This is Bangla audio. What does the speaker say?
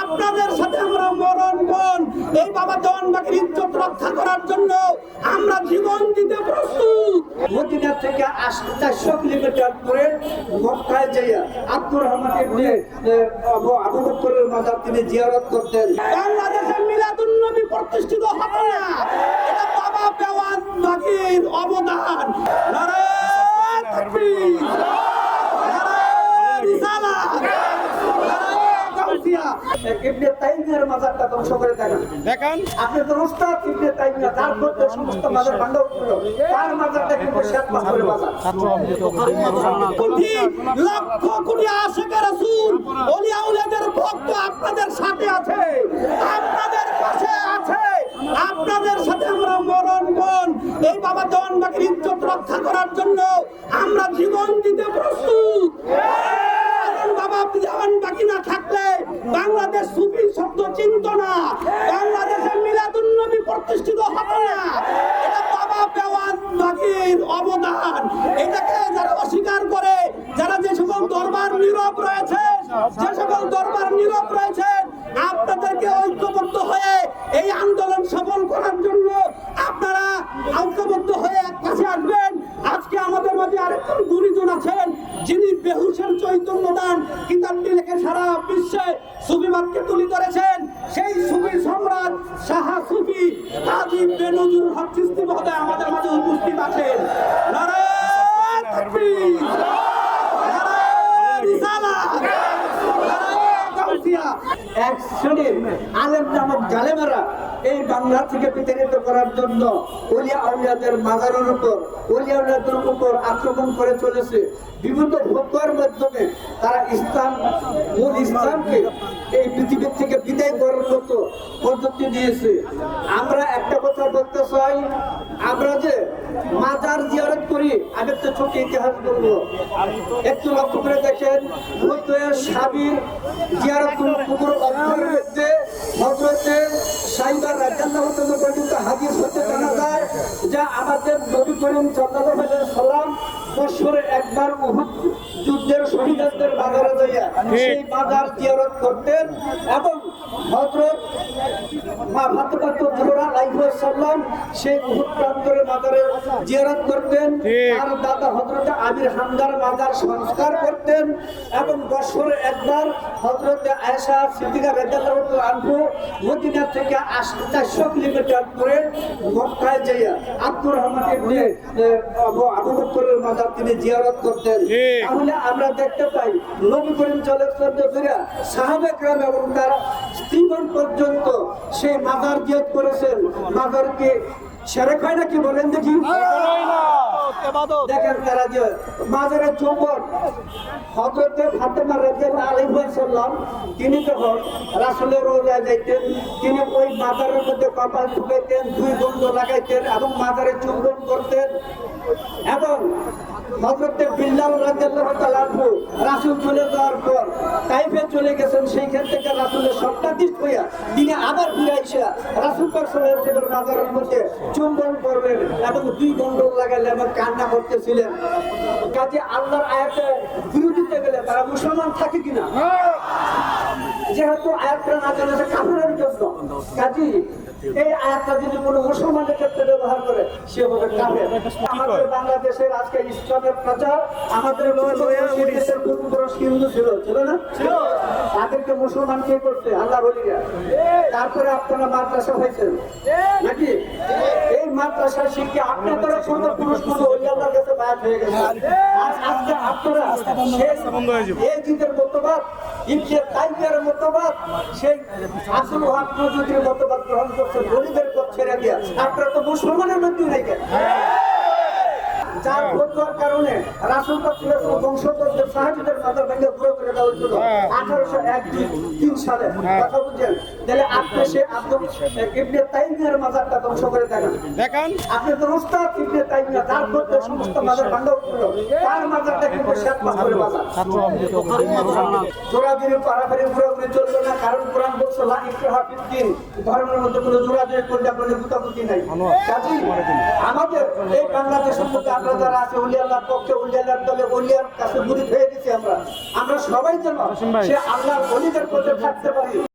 আপনাদের সাথে আমরা মরণ মন এই বাবা দেওয়ানবাগের ইজ্জত রক্ষা করার জন্য আমরা জীবন দিতে প্রস্তুত। মদিনা থেকে আসতে চারশো কিলোমিটার করে মক্কায় যাইয়া আব্দুর রহমান ইবনে এ, আবু বকরের মাজার তিনি জিয়ারত করতেন। বাংলাদেশে মিলাদুন নবী প্রতিষ্ঠিত হবে না। ইবনে তাইমিয়ার মাজারটা ধ্বংস করে দেখান দেখান। আপনি তো উস্তাদ ইবনে তাইমিয়া তার মধ্যে সমস্ত মাজার ভাঙ্গা উঠল তার মাজারটা কিন্তু শেখ মাজারের মাজার। কোটি লক্ষ কোটি আশেখ রাসূল ওলিয়া উলিয়াদের ভক্ত আপনাদের সাথে আছে আপনাদের পাশে আছে আপনাদের সাথে আমরা মরণ মন। এই বাবা দেওয়ানবাগের ইজ্জত রক্ষা করার জন্য আমরা জীবন দিতে প্রস্তুত। বাবা দেওয়ান বাকি না থাকলে বাংলাদেশ সুফি শব্দ চিন্তনা বাংলাদেশে মিলাদুন নবী প্রতিষ্ঠিত হবে না। এটা বাবা বাগির অবদান। এটাকে যারা অস্বীকার করে, যারা যে সকল দরবার নীরব রয়েছে, যে সকল দরবার নীরব রয়েছে, আপনাদেরকে ঐক্যবদ্ধ লিখে সারা বিশ্বে সুফিবাদকে তুলি ধরেছেন। সেই সুফি সম্রাট শাহা সুফি কাজী বেনজুর হক চিস্তি মহোদয় আমাদের মাঝে উপস্থিত আছেন। আলেম নামক জালেমারা, এই বাংলা থেকে করার জন্য উপর উপর আক্রমণ করে চলেছে। বিভিন্ন মাধ্যমে তারা ইসলাম ইসলামকে এই পৃথিবীর থেকে করার আমরা একটা কথা বলতে চাই, আমরা যে আমি একটা ছোট ইতিহাস বলব। একটু লক্ষ্য করে দেখেন মধ্যের সাবির জিয়ারত পুকুর অঞ্চলের মধ্যে হজরতে সাইবার রাজ্জাল্লাহ পর্যন্ত হাদিস হতে জানা যায় যা আমাদের নবী করিম সাল্লাল্লাহু সাল্লাম বছরে একবার উহুদ যুদ্ধের শহীদদের বাজারে যাইয়া সেই বাজার জিয়ারত করতেন এবং হযরত মা জোহরা সালাম সেই উহুদ প্রান্তরে মাজারে জিয়ারত করতেন। তার দাদা হযরত আমির হামদার মাজার সংস্কার করতেন এবং বছরে একবার হযরত আয়েশা সিদ্দিকা রাদিয়াল্লাহু তাআলা আনহু মদিনা থেকে আসতে চারশো কিলোমিটার করে মক্কায় যাইয়া আব্দুর রহমান ইবনে আবু বকরের মাজার তিনি জিয়ারত করতেন। তাহলে আমরা দেখতে পাই নবী করিম চলে সাহাবে গ্রাম এবং তার স্ত্রীগণ পর্যন্ত সেই মাজার জিয়াত করেছেন। মাজারকে সেরেক হয় নাকি বলেন দেখি? দেখেন তারা যে মাজারের চৌবন হজরতে ফাতেমা রাদিয়াল্লাহু আলাইহি ওয়াসাল্লাম, তিনি যখন রাসূলের রোজা যাইতেন তিনি ওই মাজারের মধ্যে কপাল ঢুকাইতেন দুই গন্ধ লাগাইতেন এবং মাজারে চুম্বন করতেন এবং হজরতে বিল্লাল রাদিয়াল্লাহু তাআলা আনহু রাসূল চলে যাওয়ার পর তাইফে চলে গেছেন, সেইখান থেকে রাসূলের সপ্তাহিত হইয়া তিনি আবার ফিরে আইসা রাসূল পাক সাল্লাল্লাহু আলাইহি ওয়াসাল্লামের মাজারের মধ্যে চুম্বন করবেন এবং দুই গন্ড লাগাইলেন এবং কান্না করতেছিলেন। কাজে আল্লাহর আয়াতে বিরোধিতা গেলে তারা মুসলমান থাকে কিনা? যেহেতু আয়াতটা না সে কাফেরের জন্য। কাজী এই আয়াতটা যদি কোনো মুসলমানের ক্ষেত্রে ব্যবহার করে সে হবে কাফের। আমাদের বাংলাদেশের আজকে ইসলামের প্রচার আমাদের দেশের পূর্বপুরুষ হিন্দু ছিল ছিল না? তাদেরকে মুসলমান কে করছে? আল্লাহ বলিয়া তারপরে আপনারা মাদ্রাসা হয়েছেন। নাকি? এই মাদ্রাসা শিখে আপনাদের পূর্বপুরুষ কোনো হয়ে গেছে। আজকে আপনারা হয়ে। এই মতবাদ মতবাদ সেই আসল নজরুলের মতবাদ গ্রহণ গরিবের আপনারা তো মুসলমানের মধ্যে রেখে। যার ফতোয়ার কারণে রাসূল বংশধরদের সাহাবীদের মাথা ভেঙে পুরো করে দেওয়া হয়েছিল। হ্যাঁ। 1801 দুই তিন সালে। কথা বুঝছেন? তাহলে আপনি সে আব্দুল ইবনে তাইমিয়ার মাজারটা ধ্বংস করে দেখান দেখান। আপনি তো উস্তাদ ইবনে তাইমিয়া তার মধ্যে সমস্ত মাজার ভাঙ্গা উঠল তার মাজারটা কিন্তু শেখ মাজার। জোড়াজুড়ি পারাপারি ঘোরাঘুরি চলবে না। কারণ কোরআন বলছে লা ইকরাহা ফিদ্দিন ধর্মের মধ্যে কোনো জোড়াজুড়ি করলে আপনাদের গুতাগুতি নাই। কাজেই আমাদের এই বাংলাদেশের মধ্যে আমরা যারা আছে উলিয়াল্লাহর পক্ষে উলিয়াল্লাহর দলে উলিয়ার কাছে আমরা। আমরা সবাই যেন সে আল্লাহর অলিদের পথে থাকতে পারি।